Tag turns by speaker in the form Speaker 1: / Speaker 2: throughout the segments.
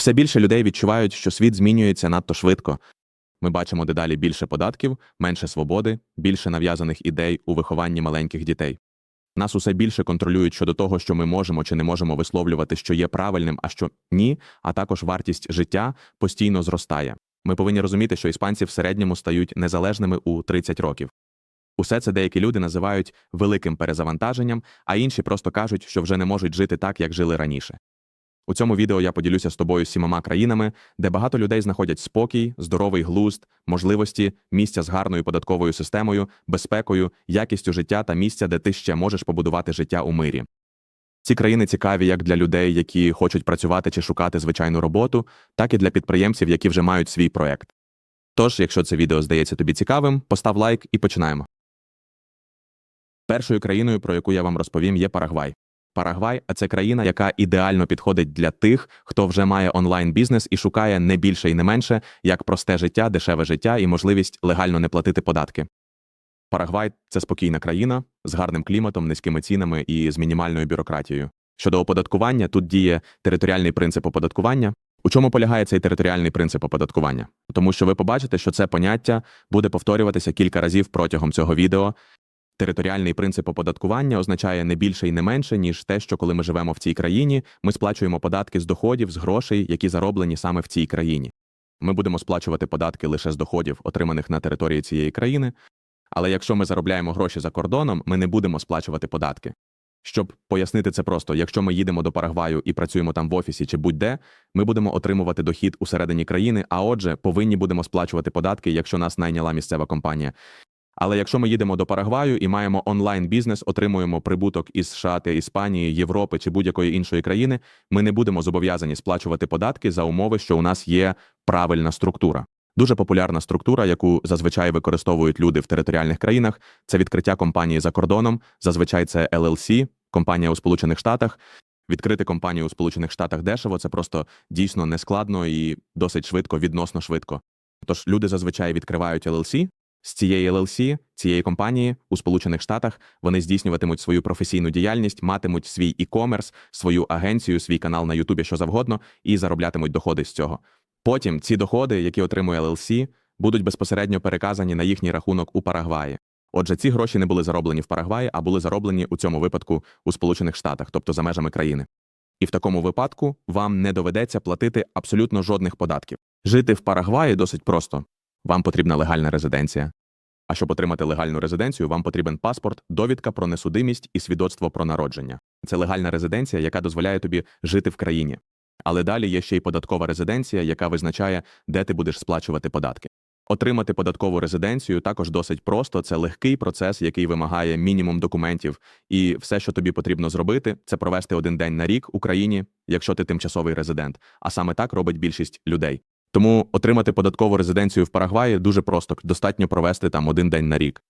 Speaker 1: Все більше людей відчувають, що світ змінюється надто швидко. Ми бачимо дедалі більше податків, менше свободи, більше нав'язаних ідей у вихованні маленьких дітей. Нас усе більше контролюють щодо того, що ми можемо чи не можемо висловлювати, що є правильним, а що ні, а також вартість життя постійно зростає. Ми повинні розуміти, що іспанці в середньому стають незалежними у 30 років. Усе це деякі люди називають великим перезавантаженням, а інші просто кажуть, що вже не можуть жити так, як жили раніше. У цьому відео я поділюся з тобою сімома країнами, де багато людей знаходять спокій, здоровий глузд, можливості, місця з гарною податковою системою, безпекою, якістю життя та місця, де ти ще можеш побудувати життя у мирі. Ці країни цікаві як для людей, які хочуть працювати чи шукати звичайну роботу, так і для підприємців, які вже мають свій проект. Тож, якщо це відео здається тобі цікавим, постав лайк і починаємо. Першою країною, про яку я вам розповім, є Парагвай. Парагвай це країна, яка ідеально підходить для тих, хто вже має онлайн-бізнес і шукає не більше і не менше як просте життя, дешеве життя і можливість легально не платити податки. Парагвай це спокійна країна з гарним кліматом, низькими цінами і з мінімальною бюрократією. Щодо оподаткування, тут діє територіальний принцип оподаткування. У чому полягає цей територіальний принцип оподаткування? Тому що ви побачите, що це поняття буде повторюватися кілька разів протягом цього відео. Територіальний принцип оподаткування означає не більше і не менше, ніж те, що коли ми живемо в цій країні, ми сплачуємо податки з доходів, з грошей, які зароблені саме в цій країні. Ми будемо сплачувати податки лише з доходів, отриманих на території цієї країни. Але якщо ми заробляємо гроші за кордоном, ми не будемо сплачувати податки. Щоб пояснити це просто, якщо ми їдемо до Парагваю і працюємо там в офісі чи будь-де, ми будемо отримувати дохід усередині країни, а отже, повинні будемо сплачувати податки, якщо нас найняла місцева компанія. Але якщо ми їдемо до Парагваю і маємо онлайн бізнес, отримуємо прибуток із США, Іспанії, Європи чи будь-якої іншої країни, ми не будемо зобов'язані сплачувати податки за умови, що у нас є правильна структура. Дуже популярна структура, яку зазвичай використовують люди в територіальних країнах, це відкриття компанії за кордоном. Зазвичай це LLC, компанія у Сполучених Штатах. Відкрити компанію у Сполучених Штатах дешево це просто дійсно нескладно і досить швидко, відносно швидко. Тож люди зазвичай відкривають LLC, з цієї LLC, цієї компанії у Сполучених Штатах вони здійснюватимуть свою професійну діяльність, матимуть свій e-commerce, свою агенцію, свій канал на Ютубі, що завгодно, і зароблятимуть доходи з цього. Потім ці доходи, які отримує LLC, будуть безпосередньо переказані на їхній рахунок у Парагваї. Отже, ці гроші не були зароблені в Парагваї, а були зароблені у цьому випадку у Сполучених Штатах, тобто за межами країни. І в такому випадку вам не доведеться платити абсолютно жодних податків. Жити в Парагваї досить просто. Вам потрібна легальна резиденція. А щоб отримати легальну резиденцію, вам потрібен паспорт, довідка про несудимість і свідоцтво про народження. Це легальна резиденція, яка дозволяє тобі жити в країні. Але далі є ще й податкова резиденція, яка визначає, де ти будеш сплачувати податки. Отримати податкову резиденцію також досить просто. Це легкий процес, який вимагає мінімум документів, і все, що тобі потрібно зробити, це провести один день на рік у країні, якщо ти тимчасовий резидент. А саме так робить більшість людей. Тому отримати податкову резиденцію в Парагваї дуже просто, достатньо провести там один день на рік.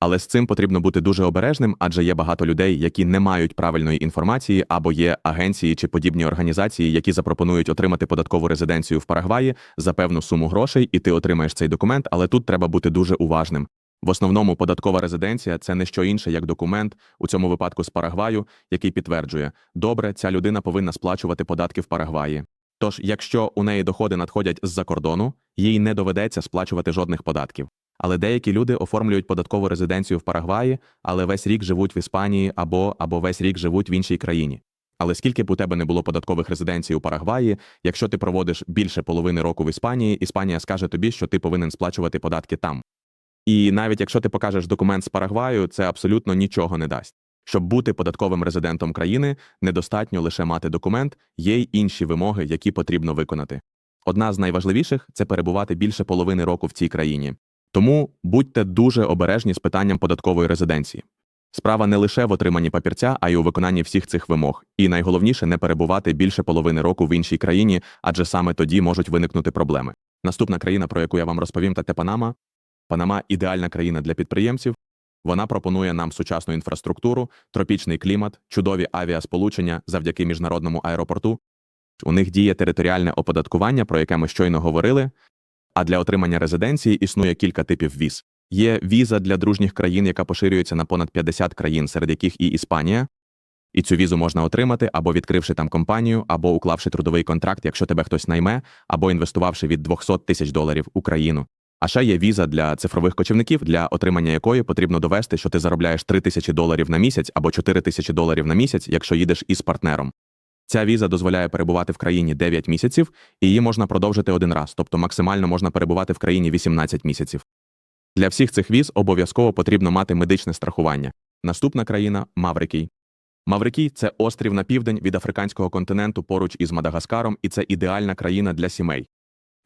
Speaker 1: Але з цим потрібно бути дуже обережним, адже є багато людей, які не мають правильної інформації, або є агенції чи подібні організації, які запропонують отримати податкову резиденцію в Парагваї за певну суму грошей, і ти отримаєш цей документ, але тут треба бути дуже уважним. В основному податкова резиденція це не що інше, як документ, у цьому випадку з Парагваю, який підтверджує, добре, ця людина повинна сплачувати податки в Парагваї. Тож, якщо у неї доходи надходять з-за кордону, їй не доведеться сплачувати жодних податків. Але деякі люди оформлюють податкову резиденцію в Парагваї, але весь рік живуть в Іспанії або або весь рік живуть в іншій країні. Але скільки б у тебе не було податкових резиденцій у Парагваї, якщо ти проводиш більше половини року в Іспанії, Іспанія скаже тобі, що ти повинен сплачувати податки там. І навіть якщо ти покажеш документ з Парагваю, це абсолютно нічого не дасть. Щоб бути податковим резидентом країни, недостатньо лише мати документ, є й інші вимоги, які потрібно виконати. Одна з найважливіших це перебувати більше половини року в цій країні. Тому будьте дуже обережні з питанням податкової резиденції. Справа не лише в отриманні папірця, а й у виконанні всіх цих вимог. І найголовніше не перебувати більше половини року в іншій країні, адже саме тоді можуть виникнути проблеми. Наступна країна, про яку я вам розповім, це Панама. Панама ідеальна країна для підприємців. Вона пропонує нам сучасну інфраструктуру, тропічний клімат, чудові авіасполучення завдяки міжнародному аеропорту. У них діє територіальне оподаткування, про яке ми щойно говорили. А для отримання резиденції існує кілька типів віз. Є віза для дружніх країн, яка поширюється на понад 50 країн, серед яких і Іспанія. І цю візу можна отримати або відкривши там компанію, або уклавши трудовий контракт, якщо тебе хтось найме, або інвестувавши від 200 тисяч доларів у країну. А ще є віза для цифрових кочівників, для отримання якої потрібно довести, що ти заробляєш 3 тисячі доларів на місяць або 4 тисячі доларів на місяць, якщо їдеш із партнером. Ця віза дозволяє перебувати в країні 9 місяців, і її можна продовжити один раз, тобто максимально можна перебувати в країні 18 місяців. Для всіх цих віз обов'язково потрібно мати медичне страхування. Наступна країна Маврикій. Маврикій це острів на південь від африканського континенту поруч із Мадагаскаром, і це ідеальна країна для сімей.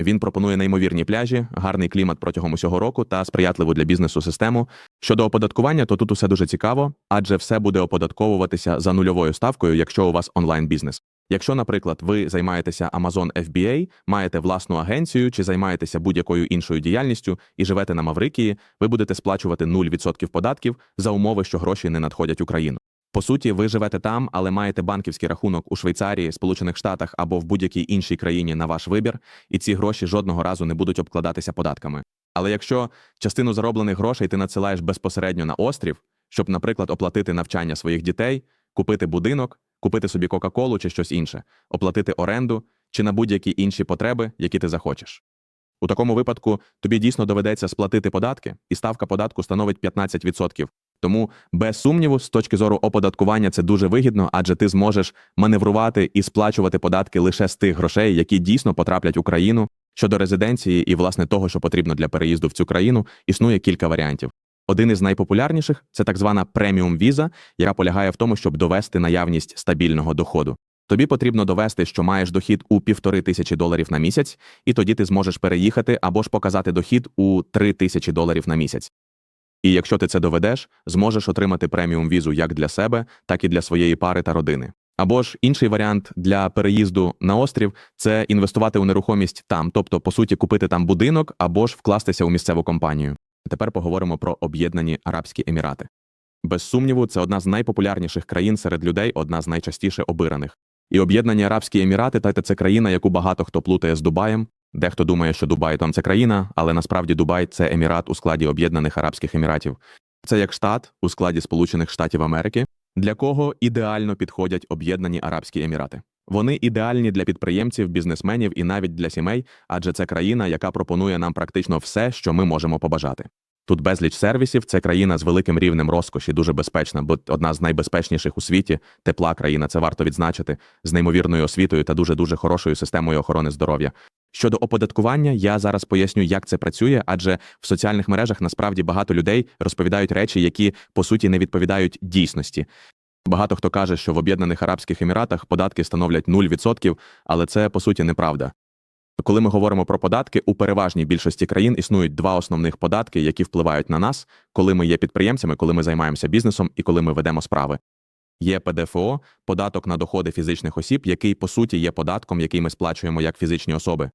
Speaker 1: Він пропонує неймовірні пляжі, гарний клімат протягом усього року та сприятливу для бізнесу систему. Щодо оподаткування, то тут усе дуже цікаво, адже все буде оподатковуватися за нульовою ставкою, якщо у вас онлайн бізнес. Якщо, наприклад, ви займаєтеся Amazon FBA, маєте власну агенцію чи займаєтеся будь-якою іншою діяльністю і живете на Маврикії, ви будете сплачувати 0% податків за умови, що гроші не надходять у країну. По суті, ви живете там, але маєте банківський рахунок у Швейцарії, Сполучених Штатах або в будь-якій іншій країні на ваш вибір, і ці гроші жодного разу не будуть обкладатися податками. Але якщо частину зароблених грошей ти надсилаєш безпосередньо на острів, щоб, наприклад, оплатити навчання своїх дітей, купити будинок, купити собі Кока-Колу чи щось інше, оплатити оренду чи на будь-які інші потреби, які ти захочеш. У такому випадку тобі дійсно доведеться сплатити податки, і ставка податку становить 15%. Тому, без сумніву, з точки зору оподаткування це дуже вигідно, адже ти зможеш маневрувати і сплачувати податки лише з тих грошей, які дійсно потраплять у країну. Щодо резиденції і власне того, що потрібно для переїзду в цю країну, існує кілька варіантів. Один із найпопулярніших це так звана преміум віза, яка полягає в тому, щоб довести наявність стабільного доходу. Тобі потрібно довести, що маєш дохід у півтори тисячі доларів на місяць, і тоді ти зможеш переїхати або ж показати дохід у три тисячі доларів на місяць. І якщо ти це доведеш, зможеш отримати преміум візу як для себе, так і для своєї пари та родини. Або ж інший варіант для переїзду на острів це інвестувати у нерухомість там, тобто, по суті, купити там будинок або ж вкластися у місцеву компанію. Тепер поговоримо про Об'єднані Арабські Емірати. Без сумніву, це одна з найпопулярніших країн серед людей, одна з найчастіше обираних. І Об'єднані Арабські Емірати та це країна, яку багато хто плутає з Дубаєм. Дехто думає, що Дубай там це країна, але насправді Дубай це емірат у складі Об'єднаних Арабських Еміратів. Це як штат у складі Сполучених Штатів Америки, для кого ідеально підходять Об'єднані Арабські Емірати. Вони ідеальні для підприємців, бізнесменів і навіть для сімей, адже це країна, яка пропонує нам практично все, що ми можемо побажати. Тут безліч сервісів, це країна з великим рівнем розкоші, дуже безпечна, бо одна з найбезпечніших у світі, тепла країна, це варто відзначити, з неймовірною освітою та дуже дуже хорошою системою охорони здоров'я. Щодо оподаткування, я зараз поясню, як це працює, адже в соціальних мережах насправді багато людей розповідають речі, які по суті не відповідають дійсності. Багато хто каже, що в Об'єднаних Арабських Еміратах податки становлять 0%, але це по суті неправда. Коли ми говоримо про податки, у переважній більшості країн існують два основних податки, які впливають на нас, коли ми є підприємцями, коли ми займаємося бізнесом і коли ми ведемо справи. Є ПДФО, податок на доходи фізичних осіб, який по суті є податком, який ми сплачуємо як фізичні особи.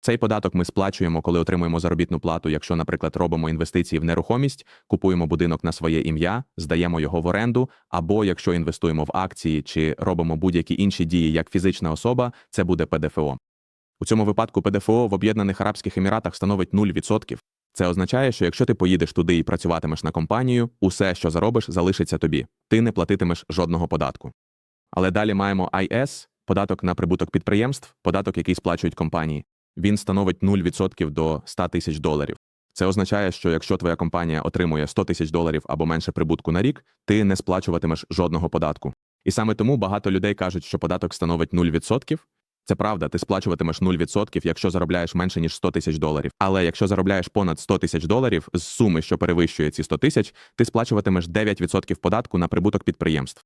Speaker 1: Цей податок ми сплачуємо, коли отримуємо заробітну плату, якщо, наприклад, робимо інвестиції в нерухомість, купуємо будинок на своє ім'я, здаємо його в оренду, або якщо інвестуємо в акції чи робимо будь-які інші дії як фізична особа, це буде ПДФО. У цьому випадку ПДФО в Об'єднаних Арабських Еміратах становить 0%. Це означає, що якщо ти поїдеш туди і працюватимеш на компанію, усе, що заробиш, залишиться тобі. Ти не платитимеш жодного податку. Але далі маємо IS – податок на прибуток підприємств, податок, який сплачують компанії. Він становить 0% до 100 тисяч доларів. Це означає, що якщо твоя компанія отримує 100 тисяч доларів або менше прибутку на рік, ти не сплачуватимеш жодного податку. І саме тому багато людей кажуть, що податок становить 0%. Це правда, ти сплачуватимеш 0%, якщо заробляєш менше ніж 100 тисяч доларів. Але якщо заробляєш понад 100 тисяч доларів з суми, що перевищує ці 100 тисяч, ти сплачуватимеш 9% податку на прибуток підприємств.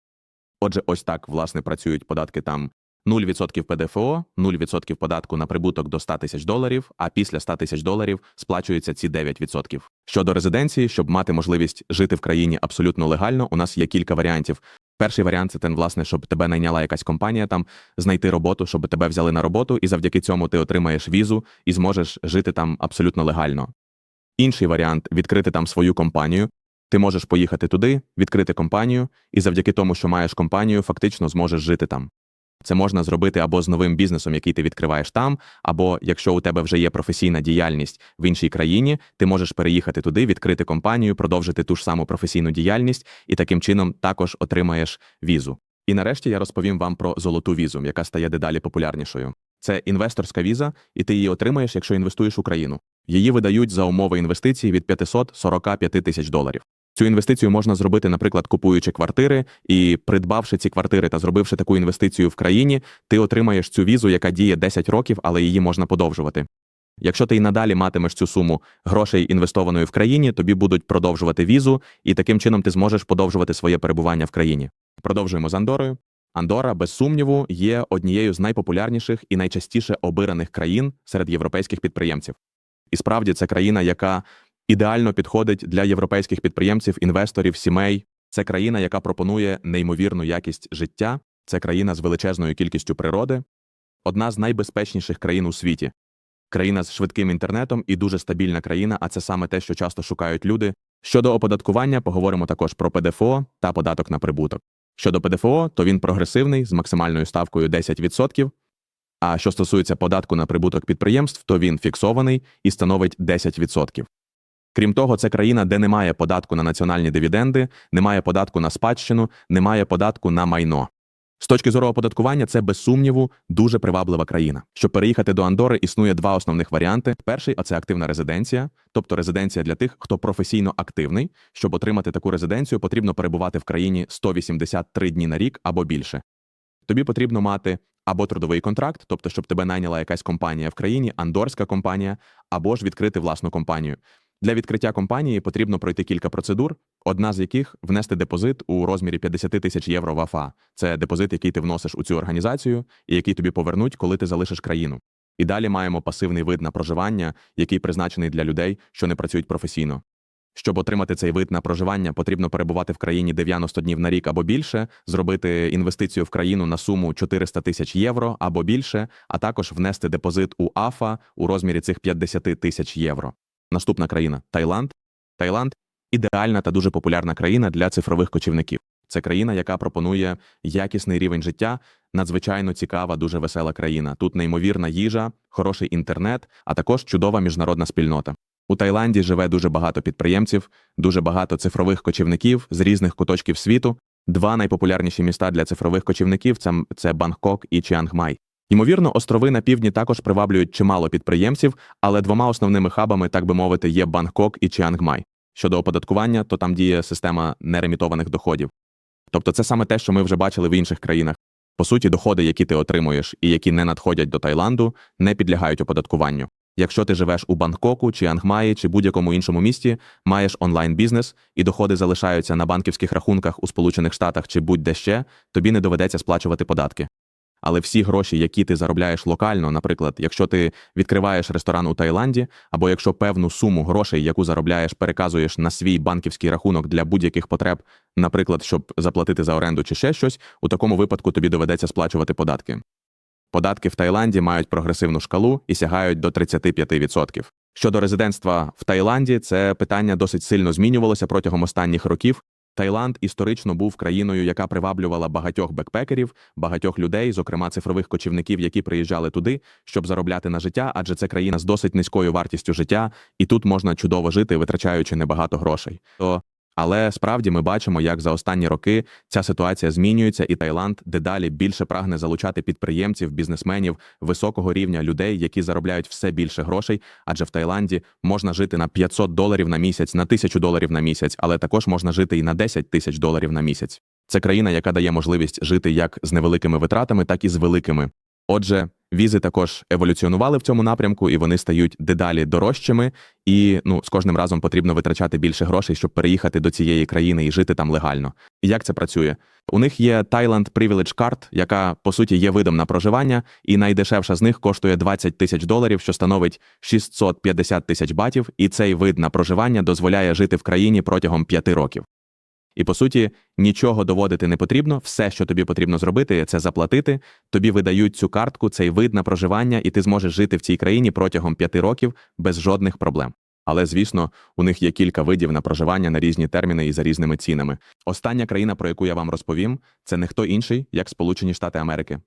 Speaker 1: Отже, ось так власне працюють податки там 0% ПДФО, 0% податку на прибуток до 100 тисяч доларів, а після 100 тисяч доларів сплачуються ці 9%. Щодо резиденції, щоб мати можливість жити в країні абсолютно легально, у нас є кілька варіантів. Перший варіант це ten, власне, щоб тебе найняла якась компанія там, знайти роботу, щоб тебе взяли на роботу, і завдяки цьому ти отримаєш візу і зможеш жити там абсолютно легально. Інший варіант відкрити там свою компанію. Ти можеш поїхати туди, відкрити компанію, і завдяки тому, що маєш компанію, фактично зможеш жити там. Це можна зробити або з новим бізнесом, який ти відкриваєш там, або якщо у тебе вже є професійна діяльність в іншій країні, ти можеш переїхати туди, відкрити компанію, продовжити ту ж саму професійну діяльність, і таким чином також отримаєш візу. І нарешті я розповім вам про золоту візу, яка стає дедалі популярнішою. Це інвесторська віза, і ти її отримаєш, якщо інвестуєш в Україну. Її видають за умови інвестицій від 545 тисяч доларів. Цю інвестицію можна зробити, наприклад, купуючи квартири і придбавши ці квартири та зробивши таку інвестицію в країні, ти отримаєш цю візу, яка діє 10 років, але її можна подовжувати. Якщо ти й надалі матимеш цю суму грошей інвестованої в країні, тобі будуть продовжувати візу, і таким чином ти зможеш подовжувати своє перебування в країні. Продовжуємо з Андорою. Андора, без сумніву, є однією з найпопулярніших і найчастіше обираних країн серед європейських підприємців. І справді це країна, яка ідеально підходить для європейських підприємців, інвесторів, сімей. Це країна, яка пропонує неймовірну якість життя. Це країна з величезною кількістю природи, одна з найбезпечніших країн у світі. Країна з швидким інтернетом і дуже стабільна країна, а це саме те, що часто шукають люди. Щодо оподаткування, поговоримо також про ПДФО та податок на прибуток. Щодо ПДФО, то він прогресивний з максимальною ставкою 10%. А що стосується податку на прибуток підприємств, то він фіксований і становить 10%. Крім того, це країна, де немає податку на національні дивіденди, немає податку на спадщину, немає податку на майно. З точки зору оподаткування, це без сумніву дуже приваблива країна. Щоб переїхати до Андори, існує два основних варіанти. Перший а це активна резиденція, тобто резиденція для тих, хто професійно активний. Щоб отримати таку резиденцію, потрібно перебувати в країні 183 дні на рік або більше. Тобі потрібно мати або трудовий контракт, тобто, щоб тебе найняла якась компанія в країні, андорська компанія, або ж відкрити власну компанію. Для відкриття компанії потрібно пройти кілька процедур, одна з яких внести депозит у розмірі 50 тисяч євро в АФА. Це депозит, який ти вносиш у цю організацію, і який тобі повернуть, коли ти залишиш країну. І далі маємо пасивний вид на проживання, який призначений для людей, що не працюють професійно. Щоб отримати цей вид на проживання, потрібно перебувати в країні 90 днів на рік або більше, зробити інвестицію в країну на суму 400 тисяч євро або більше, а також внести депозит у АФА у розмірі цих 50 тисяч євро. Наступна країна Таїланд. Таїланд ідеальна та дуже популярна країна для цифрових кочівників. Це країна, яка пропонує якісний рівень життя, надзвичайно цікава, дуже весела країна. Тут неймовірна їжа, хороший інтернет, а також чудова міжнародна спільнота. У Таїланді живе дуже багато підприємців, дуже багато цифрових кочівників з різних куточків світу. Два найпопулярніші міста для цифрових кочівників це, Бангкок і Чіангмай. Ймовірно, острови на півдні також приваблюють чимало підприємців, але двома основними хабами, так би мовити, є Бангкок і Чіангмай. Щодо оподаткування, то там діє система неремітованих доходів. Тобто це саме те, що ми вже бачили в інших країнах. По суті, доходи, які ти отримуєш і які не надходять до Таїланду, не підлягають оподаткуванню. Якщо ти живеш у Бангкоку чи Ангмаї чи будь-якому іншому місті, маєш онлайн-бізнес і доходи залишаються на банківських рахунках у Сполучених Штатах чи будь-де ще, тобі не доведеться сплачувати податки. Але всі гроші, які ти заробляєш локально, наприклад, якщо ти відкриваєш ресторан у Таїланді, або якщо певну суму грошей, яку заробляєш, переказуєш на свій банківський рахунок для будь-яких потреб, наприклад, щоб заплатити за оренду чи ще щось, у такому випадку тобі доведеться сплачувати податки. Податки в Таїланді мають прогресивну шкалу і сягають до 35%. Щодо резидентства в Таїланді, це питання досить сильно змінювалося протягом останніх років. Таїланд історично був країною, яка приваблювала багатьох бекпекерів, багатьох людей, зокрема цифрових кочівників, які приїжджали туди, щоб заробляти на життя, адже це країна з досить низькою вартістю життя, і тут можна чудово жити, витрачаючи небагато грошей. То але справді ми бачимо, як за останні роки ця ситуація змінюється, і Таїланд дедалі більше прагне залучати підприємців, бізнесменів високого рівня людей, які заробляють все більше грошей. Адже в Таїланді можна жити на 500 доларів на місяць, на 1000 доларів на місяць, але також можна жити і на 10 тисяч доларів на місяць. Це країна, яка дає можливість жити як з невеликими витратами, так і з великими. Отже, візи також еволюціонували в цьому напрямку, і вони стають дедалі дорожчими. І ну з кожним разом потрібно витрачати більше грошей, щоб переїхати до цієї країни і жити там легально. Як це працює? У них є Thailand Privilege Card, яка по суті є видом на проживання, і найдешевша з них коштує 20 тисяч доларів, що становить 650 тисяч батів. І цей вид на проживання дозволяє жити в країні протягом 5 років. І по суті, нічого доводити не потрібно. Все, що тобі потрібно зробити, це заплатити. Тобі видають цю картку, цей вид на проживання, і ти зможеш жити в цій країні протягом п'яти років без жодних проблем. Але звісно, у них є кілька видів на проживання на різні терміни і за різними цінами. Остання країна, про яку я вам розповім, це не хто інший, як Сполучені Штати Америки.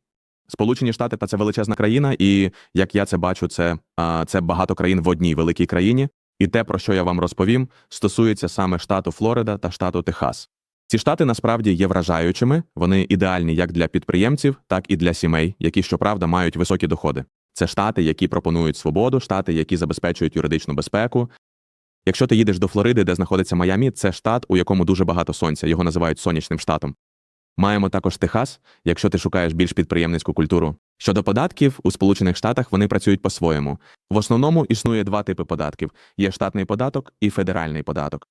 Speaker 1: Сполучені Штати та це величезна країна, і як я це бачу, це, це багато країн в одній великій країні. І те, про що я вам розповім, стосується саме штату Флорида та штату Техас. Ці штати насправді є вражаючими, вони ідеальні як для підприємців, так і для сімей, які, щоправда, мають високі доходи. Це штати, які пропонують свободу, штати, які забезпечують юридичну безпеку. Якщо ти їдеш до Флориди, де знаходиться Майамі, це штат, у якому дуже багато сонця, його називають сонячним штатом. Маємо також Техас, якщо ти шукаєш більш підприємницьку культуру. Щодо податків, у Сполучених Штатах вони працюють по-своєму. В основному існує два типи податків: є штатний податок і федеральний податок.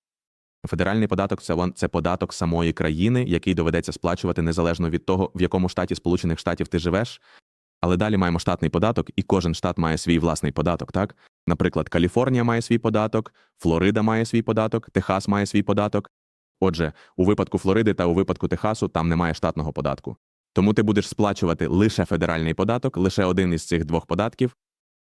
Speaker 1: Федеральний податок це податок самої країни, який доведеться сплачувати незалежно від того, в якому штаті Сполучених Штатів ти живеш. Але далі маємо штатний податок, і кожен штат має свій власний податок, так? Наприклад, Каліфорнія має свій податок, Флорида має свій податок, Техас має свій податок. Отже, у випадку Флориди та у випадку Техасу там немає штатного податку. Тому ти будеш сплачувати лише федеральний податок, лише один із цих двох податків.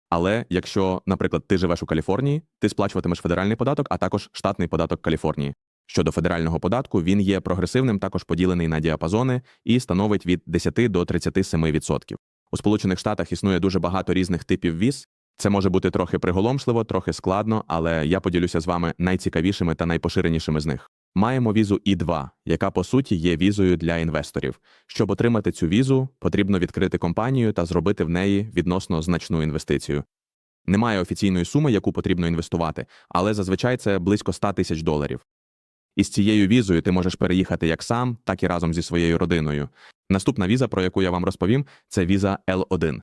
Speaker 1: Але якщо, наприклад, ти живеш у Каліфорнії, ти сплачуватимеш федеральний податок, а також штатний податок Каліфорнії. Щодо федерального податку, він є прогресивним, також поділений на діапазони і становить від 10 до 37%. У Сполучених Штатах існує дуже багато різних типів віз. Це може бути трохи приголомшливо, трохи складно, але я поділюся з вами найцікавішими та найпоширенішими з них. Маємо візу І2, яка по суті є візою для інвесторів. Щоб отримати цю візу, потрібно відкрити компанію та зробити в неї відносно значну інвестицію. Немає офіційної суми, яку потрібно інвестувати, але зазвичай це близько 100 тисяч доларів. І з цією візою ти можеш переїхати як сам, так і разом зі своєю родиною. Наступна віза, про яку я вам розповім, це віза L1.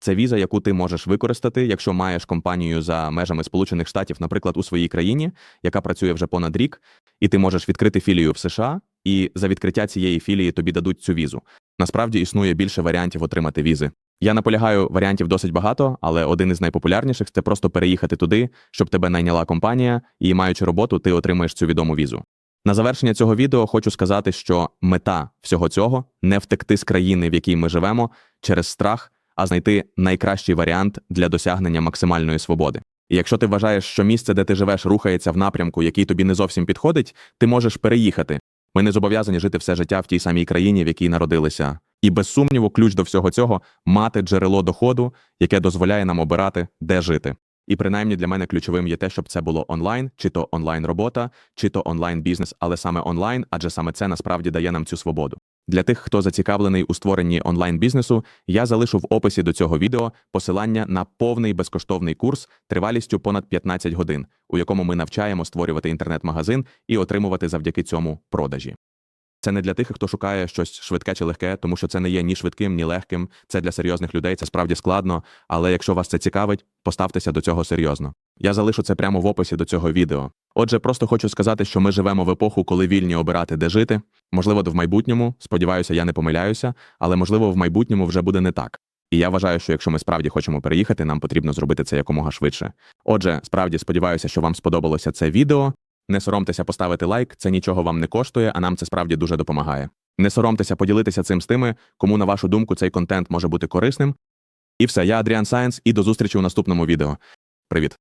Speaker 1: Це віза, яку ти можеш використати, якщо маєш компанію за межами Сполучених Штатів, наприклад, у своїй країні, яка працює вже понад рік, і ти можеш відкрити філію в США, і за відкриття цієї філії тобі дадуть цю візу. Насправді існує більше варіантів отримати візи. Я наполягаю, варіантів досить багато, але один із найпопулярніших це просто переїхати туди, щоб тебе найняла компанія, і маючи роботу, ти отримаєш цю відому візу. На завершення цього відео хочу сказати, що мета всього цього не втекти з країни, в якій ми живемо, через страх, а знайти найкращий варіант для досягнення максимальної свободи. І якщо ти вважаєш, що місце, де ти живеш, рухається в напрямку, який тобі не зовсім підходить, ти можеш переїхати. Ми не зобов'язані жити все життя в тій самій країні, в якій народилися. І без сумніву, ключ до всього цього мати джерело доходу, яке дозволяє нам обирати, де жити. І принаймні для мене ключовим є те, щоб це було онлайн, чи то онлайн робота, чи то онлайн бізнес, але саме онлайн, адже саме це насправді дає нам цю свободу. Для тих, хто зацікавлений у створенні онлайн бізнесу, я залишу в описі до цього відео посилання на повний безкоштовний курс тривалістю понад 15 годин, у якому ми навчаємо створювати інтернет-магазин і отримувати завдяки цьому продажі. Це не для тих, хто шукає щось швидке чи легке, тому що це не є ні швидким, ні легким. Це для серйозних людей, це справді складно. Але якщо вас це цікавить, поставтеся до цього серйозно. Я залишу це прямо в описі до цього відео. Отже, просто хочу сказати, що ми живемо в епоху, коли вільні обирати, де жити. Можливо, в майбутньому, сподіваюся, я не помиляюся, але можливо, в майбутньому вже буде не так. І я вважаю, що якщо ми справді хочемо переїхати, нам потрібно зробити це якомога швидше. Отже, справді сподіваюся, що вам сподобалося це відео. Не соромтеся поставити лайк, це нічого вам не коштує, а нам це справді дуже допомагає. Не соромтеся поділитися цим з тими, кому, на вашу думку, цей контент може бути корисним. І все, я Адріан Сайенс, і до зустрічі у наступному відео. Привіт!